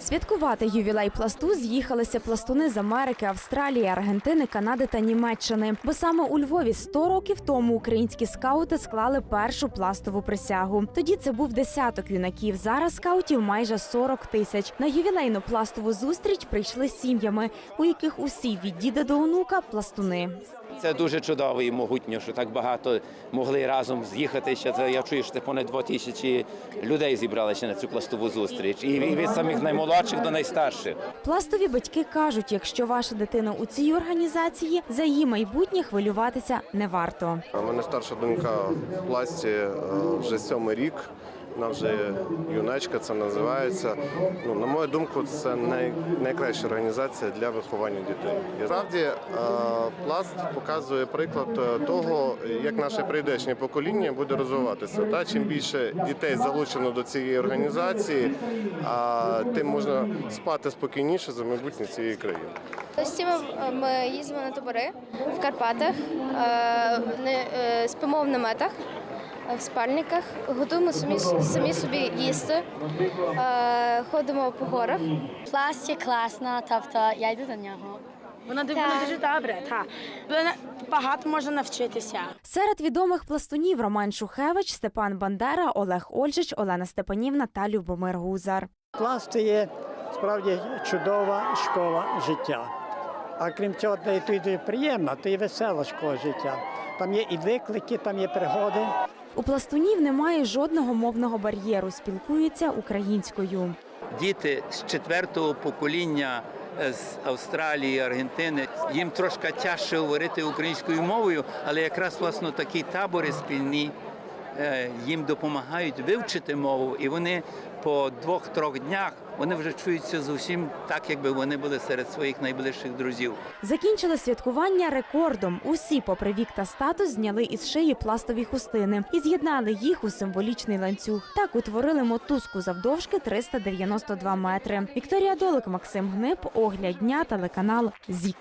Святкувати ювілей пласту з'їхалися пластуни з Америки, Австралії, Аргентини, Канади та Німеччини. Бо саме у Львові 100 років тому українські скаути склали першу пластову присягу. Тоді це був десяток юнаків. Зараз скаутів майже 40 тисяч. На ювілейну пластову зустріч прийшли сім'ями, у яких усі від діда до онука пластуни. Це дуже чудово і могутньо, що так багато могли разом з'їхати. Ще це я чую, що понад два тисячі людей зібралися на цю пластову зустріч. І від самих наймолодших до найстарших. Пластові батьки кажуть, якщо ваша дитина у цій організації, за її майбутнє хвилюватися не варто. У мене старша донька в пласті е, вже сьомий рік. Вона вже юначка, це називається. Ну, на мою думку, це най, найкраща організація для виховання дітей. І справді е, пласт показує приклад е, того, як наше прийдешнє покоління буде розвиватися. Та чим більше дітей залучено до цієї організації, а тим можна спати спокійніше за майбутнє цієї країни. Постійно е, ми їздимо на табори в Карпатах, не- спимо в наметах, в спальниках, готуємо самі, самі собі їсти, е, ходимо по горах. Пласт є класна, тобто я йду до нього. Буде дуже добре, так. Багато можна навчитися. Серед відомих пластунів Роман Шухевич, Степан Бандера, Олег Ольжич, Олена Степанівна та Любомир Гузар. Пласт це є справді чудова школа життя. А крім цього, то й дуже приємна, то і весела школа життя. Там є і виклики, там є пригоди. У пластунів немає жодного мовного бар'єру, спілкуються українською. діти з четвертого покоління е, з Австралії, Аргентини. Їм трошки тяжче говорити українською мовою, але якраз власно такі табори спільні їм допомагають вивчити мову, і вони по двох-трьох днях вони вже чуються зовсім так, якби вони були серед своїх найближчих друзів. Закінчили святкування рекордом. Усі, попри вік та статус, зняли із шиї пластові хустини і з'єднали їх у символічний ланцюг. Так утворили мотузку завдовжки 392 метри. Вікторія Долик, Максим Гнип, огляд дня, телеканал ЗІК.